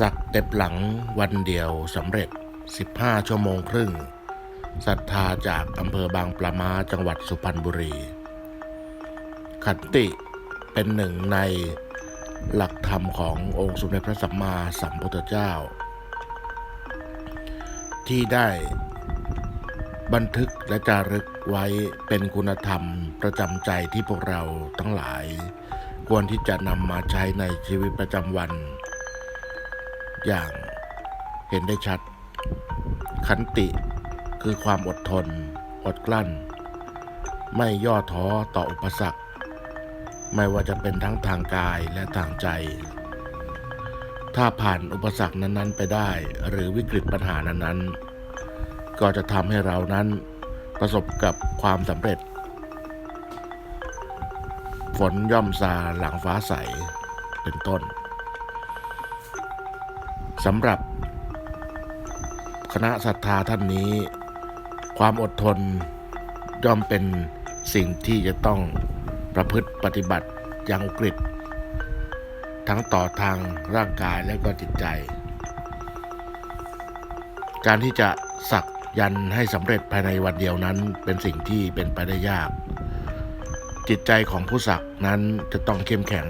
สักเต็บหลังวันเดียวสำเร็จ 15 ชั่วโมงครึ่งศรัทธาจากอำเภอบางปลามาจังหวัดสุพรรณบุรี ขันติเป็นหนึ่งในหลักธรรมขององค์สมเด็จพระสัมมาสัมพุทธเจ้า ที่ได้บันทึกและจารึกไว้เป็นคุณธรรมประจำใจที่พวกเราทั้งหลาย ควรที่จะนำมาใช้ในชีวิตประจำวัน อย่างเห็นได้ชัด ขันติคือความอดทน อดกลั้น ไม่ย่อท้อต่ออุปสรรค ไม่ว่าจะเป็นทั้งทางกายและทางใจ ถ้าผ่านอุปสรรคนั้นๆ ไปได้ หรือวิกฤตปัญหานั้นๆ ก็จะทำให้เรานั้นประสบกับความสำเร็จ ฝนย่อมซาหลังฟ้าใสเป็นต้น สำหรับ คณะศรัทธาท่านนี้ ความอดทนย่อมเป็นสิ่งที่จะต้องประพฤติปฏิบัติอย่างอุกฤษทั้งต่อทางร่างกายและก็จิตใจ การที่จะสักยันให้สำเร็จภายในวันเดียวนั้นเป็นสิ่งที่เป็นไปได้ยาก จิตใจของผู้สักนั้นจะต้องเข้มแข็ง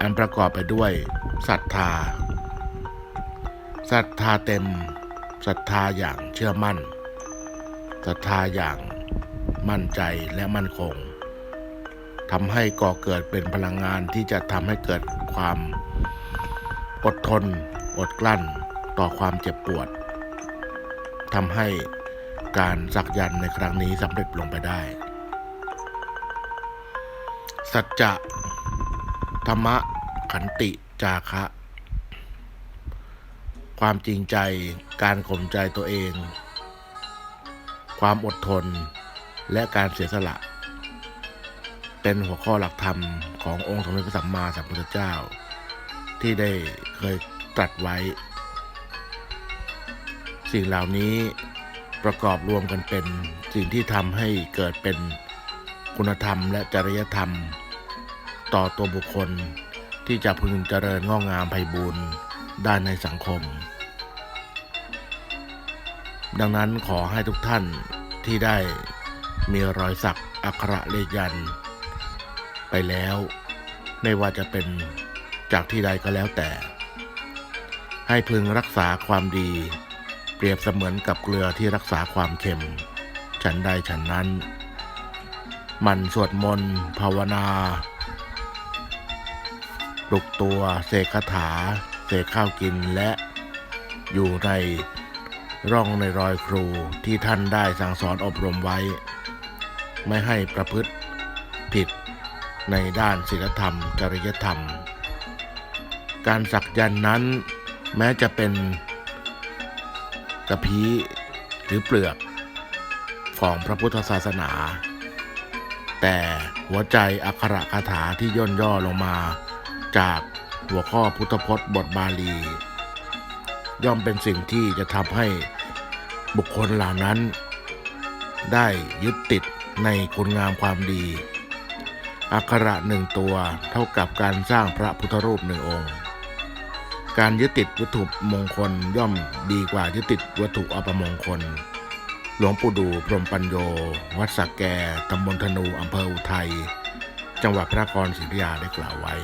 อันประกอบไปด้วยศรัทธา ศรัทธาเต็มศรัทธาอย่างเชื่อมั่นศรัทธาอย่างมั่นใจและมั่นคงทำให้ก่อเกิดเป็นพลังงานที่จะทำให้เกิดความอดทน อดกลั้นต่อความเจ็บปวดทำให้การสักยันในครั้งนี้สำเร็จลงไปได้ สัจจะ ธรรมะ ขันติ จาคะ ความจริงใจ การข่มใจตัวเอง ความอดทน และการเสียสละ เป็นหัวข้อหลักธรรมขององค์สมเด็จพระสัมมาสัมพุทธเจ้า ที่ได้เคยตรัสไว้ สิ่งเหล่านี้ประกอบรวมกันเป็นสิ่งที่ทำให้เกิดเป็นคุณธรรมและจริยธรรม ต่อตัวบุคคลที่จะพึงเจริญงอกงามไพบูรณ์ ด้านในสังคม ดังนั้นขอให้ทุกท่านที่ได้มีรอยสักอักขระเลขยัน ไปแล้วไม่ว่าจะเป็นจากที่ใดก็แล้วแต่ ให้พึงรักษาความดี เปรียบเสมือนกับเกลือที่รักษาความเค็ม ฉันใดฉันนั้น มันสวดมนต์ภาวนาปลุกตัวเสกคาถา เสกข้าวกินและอยู่ในร่องในรอยครูที่ท่านได้สั่งสอนอบรมไว้ ไม่ให้ประพฤติผิดในด้านศีลธรรม จริยธรรม การสักยันนั้นแม้จะเป็นกระพี้หรือเปลือกของพระพุทธศาสนา แต่หัวใจอักขระคาถาที่ย่นย่อลงมาจาก หัวข้อพุทธพจน์บทบาลี ย่อมเป็นสิ่งที่จะทำให้บุคคลเหล่านั้น ได้ยึดติดในคุณงามความดี อักขระหนึ่งตัวเท่ากับการสร้างพระพุทธรูปหนึ่งองค์ การยึดติดวัตถุมงคลย่อมดีกว่ายึดติดวัตถุอัปมงคล หลวงปู่ดูพรมปัญโย วัดสักแกตำบลธนูอำเภออุทัย จังหวัดพระนครศรีอยุธยาได้กล่าวไว้